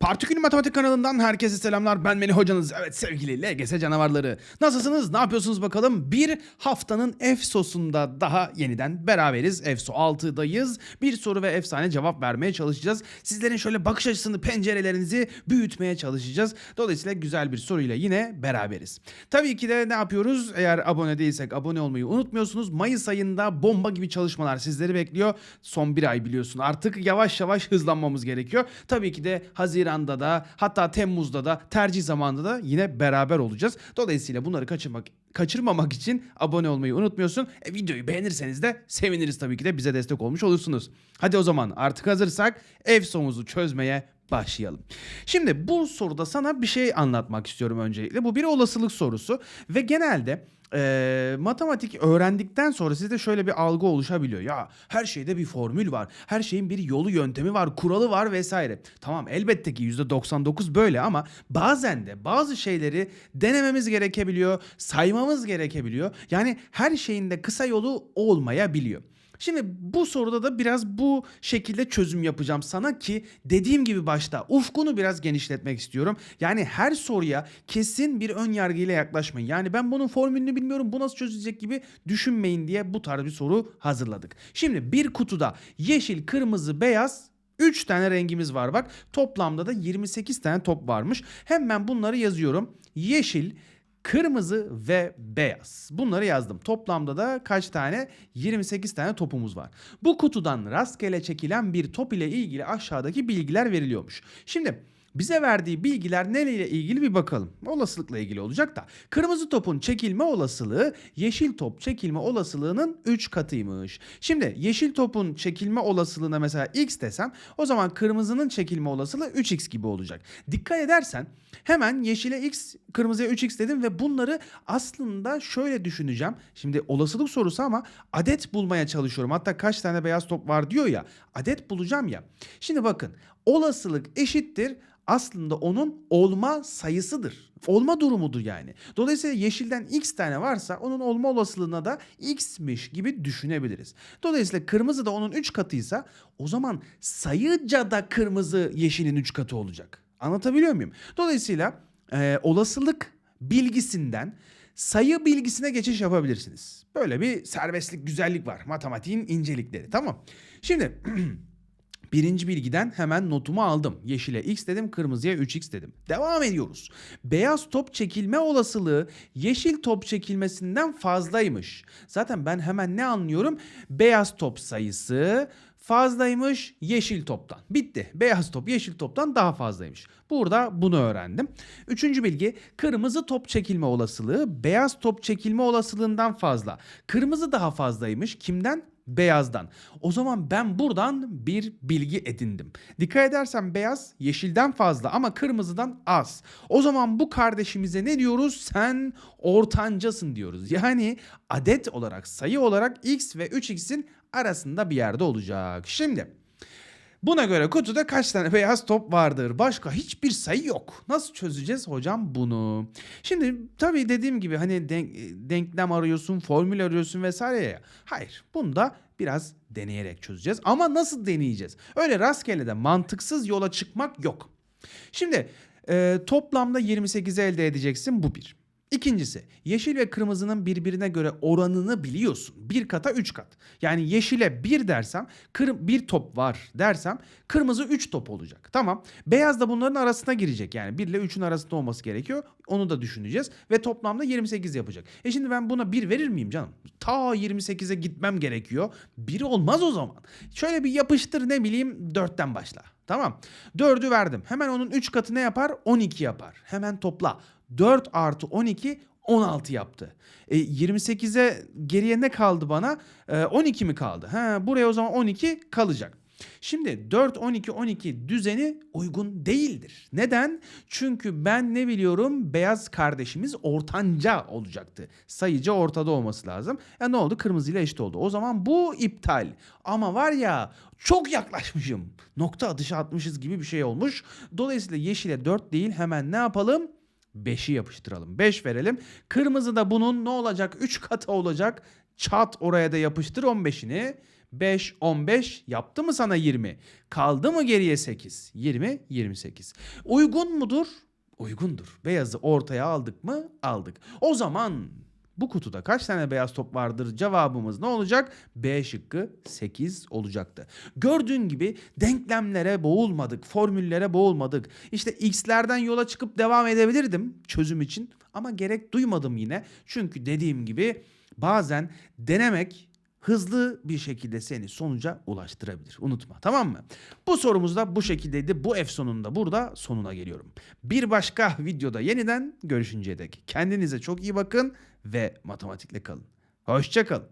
Partikül Matematik kanalından herkese selamlar. Ben Melih hocanız. Evet sevgili LGS canavarları. Nasılsınız? Ne yapıyorsunuz bakalım? Bir haftanın EFSO'sunda daha yeniden beraberiz. EFSO 6'dayız. Bir soru ve efsane cevap vermeye çalışacağız. Sizlerin şöyle bakış açısını, pencerelerinizi büyütmeye çalışacağız. Dolayısıyla güzel bir soruyla yine beraberiz. Tabii ki de ne yapıyoruz? Eğer abone değilsek abone olmayı unutmuyorsunuz. Mayıs ayında bomba gibi çalışmalar sizleri bekliyor. Son bir ay biliyorsun. Artık yavaş yavaş hızlanmamız gerekiyor. Tabii ki de Haziran'da da hatta Temmuz'da da tercih zamanında da yine beraber olacağız. Dolayısıyla bunları kaçırmak kaçırmamak için abone olmayı unutmuyorsun. E, videoyu beğenirseniz de seviniriz tabii ki de bize destek olmuş olursunuz. Hadi o zaman artık hazırsak ev somuzu çözmeye başlayalım. Şimdi bu soruda sana bir şey anlatmak istiyorum öncelikle. Bu bir olasılık sorusu ve genelde e, matematik öğrendikten sonra sizde şöyle bir algı oluşabiliyor. Ya her şeyde bir formül var. Her şeyin bir yolu yöntemi var, kuralı var vesaire. Tamam elbette ki %99 böyle ama bazen de bazı şeyleri denememiz gerekebiliyor, saymamız gerekebiliyor. Yani her şeyin de kısa yolu olmayabiliyor. Şimdi bu soruda da biraz bu şekilde çözüm yapacağım sana ki dediğim gibi başta ufkunu biraz genişletmek istiyorum. Yani her soruya kesin bir ön yargıyla yaklaşmayın. Yani ben bunun formülünü bilmiyorum bu nasıl çözülecek gibi düşünmeyin diye bu tarz bir soru hazırladık. Şimdi bir kutuda yeşil, kırmızı, beyaz 3 tane rengimiz var bak. Toplamda da 28 tane top varmış. Hemen bunları yazıyorum. Yeşil, kırmızı ve beyaz. Bunları yazdım. Toplamda da kaç tane? 28 tane topumuz var. Bu kutudan rastgele çekilen bir top ile ilgili aşağıdaki bilgiler veriliyormuş. Şimdi bize verdiği bilgiler neyle ilgili bir bakalım. Olasılıkla ilgili olacak da. Kırmızı topun çekilme olasılığı yeşil top çekilme olasılığının 3 katıymış. Şimdi yeşil topun çekilme olasılığına mesela x desem o zaman kırmızının çekilme olasılığı 3x gibi olacak. Dikkat edersen hemen yeşile x kırmızıya 3x dedim ve bunları aslında şöyle düşüneceğim. Şimdi olasılık sorusu ama adet bulmaya çalışıyorum. Hatta kaç tane beyaz top var diyor ya adet bulacağım ya. Şimdi bakın olasılık eşittir aslında onun olma sayısıdır. Olma durumudur yani. Dolayısıyla yeşilden x tane varsa onun olma olasılığına da x'miş gibi düşünebiliriz. Dolayısıyla kırmızı da onun 3 katıysa o zaman sayıca da kırmızı yeşilin 3 katı olacak. Anlatabiliyor muyum? Dolayısıyla e, olasılık bilgisinden sayı bilgisine geçiş yapabilirsiniz. Böyle bir serbestlik, güzellik var. Matematiğin incelikleri. Tamam. Şimdi Birinci bilgiden hemen notumu aldım. Yeşile x dedim, kırmızıya 3x dedim. Devam ediyoruz. Beyaz top çekilme olasılığı yeşil top çekilmesinden fazlaymış. Zaten ben hemen ne anlıyorum? Beyaz top sayısı fazlaymış yeşil toptan. Bitti. Beyaz top yeşil toptan daha fazlaymış. Burada bunu öğrendim. Üçüncü bilgi kırmızı top çekilme olasılığı beyaz top çekilme olasılığından fazla. Kırmızı daha fazlaymış. Kimden? Beyazdan. O zaman ben buradan bir bilgi edindim. Dikkat edersen beyaz yeşilden fazla ama kırmızıdan az. O zaman bu kardeşimize ne diyoruz? Sen ortancasın diyoruz. Yani adet olarak sayı olarak x ve 3x'in arasında bir yerde olacak. Şimdi Buna göre kutuda kaç tane beyaz top vardır? Başka hiçbir sayı yok. Nasıl çözeceğiz hocam bunu? Şimdi tabii dediğim gibi hani denk, denklem arıyorsun, formül arıyorsun vesaire ya. Hayır. Bunu da biraz deneyerek çözeceğiz. Ama nasıl deneyeceğiz? Öyle rastgele de mantıksız yola çıkmak yok. Şimdi e, toplamda 28'i elde edeceksin bu bir. İkincisi yeşil ve kırmızının birbirine göre oranını biliyorsun. Bir kata üç kat. Yani yeşile bir dersem kır, bir top var dersem kırmızı üç top olacak. Tamam. Beyaz da bunların arasına girecek. Yani 1 ile 3'ün arasında olması gerekiyor. Onu da düşüneceğiz. Ve toplamda 28 yapacak. E şimdi ben buna 1 verir miyim canım? Ta 28'e gitmem gerekiyor. 1 olmaz o zaman. Şöyle bir yapıştır ne bileyim 4'ten başla. Tamam. 4'ü verdim. Hemen onun 3 katı ne yapar? 12 yapar. Hemen topla. 4 artı 12 16 yaptı. E, 28'e geriye ne kaldı bana? E, 12 mi kaldı? Ha, buraya o zaman 12 kalacak. Şimdi 4, 12, 12 düzeni uygun değildir. Neden? Çünkü ben ne biliyorum? Beyaz kardeşimiz ortanca olacaktı. Sayıca ortada olması lazım. Ya ne oldu? Kırmızıyla eşit oldu. O zaman bu iptal. Ama var ya çok yaklaşmışım. Nokta atışı atmışız gibi bir şey olmuş. Dolayısıyla yeşile 4 değil hemen ne yapalım? 5'i yapıştıralım. 5 verelim. Kırmızı da bunun ne olacak? 3 katı olacak. Çat oraya da yapıştır 15'ini. 5, 15 yaptı mı sana 20? Kaldı mı geriye 8? 20, 28. Uygun mudur? Uygundur. Beyazı ortaya aldık mı? Aldık. O zaman bu kutuda kaç tane beyaz top vardır? Cevabımız ne olacak? B şıkkı 8 olacaktı. Gördüğün gibi denklemlere boğulmadık, formüllere boğulmadık. İşte x'lerden yola çıkıp devam edebilirdim çözüm için ama gerek duymadım yine. Çünkü dediğim gibi bazen denemek hızlı bir şekilde seni sonuca ulaştırabilir. Unutma tamam mı? Bu sorumuz da bu şekildeydi. Bu F sonunda burada sonuna geliyorum. Bir başka videoda yeniden görüşünceye dek. Kendinize çok iyi bakın ve matematikle kalın. Hoşçakalın.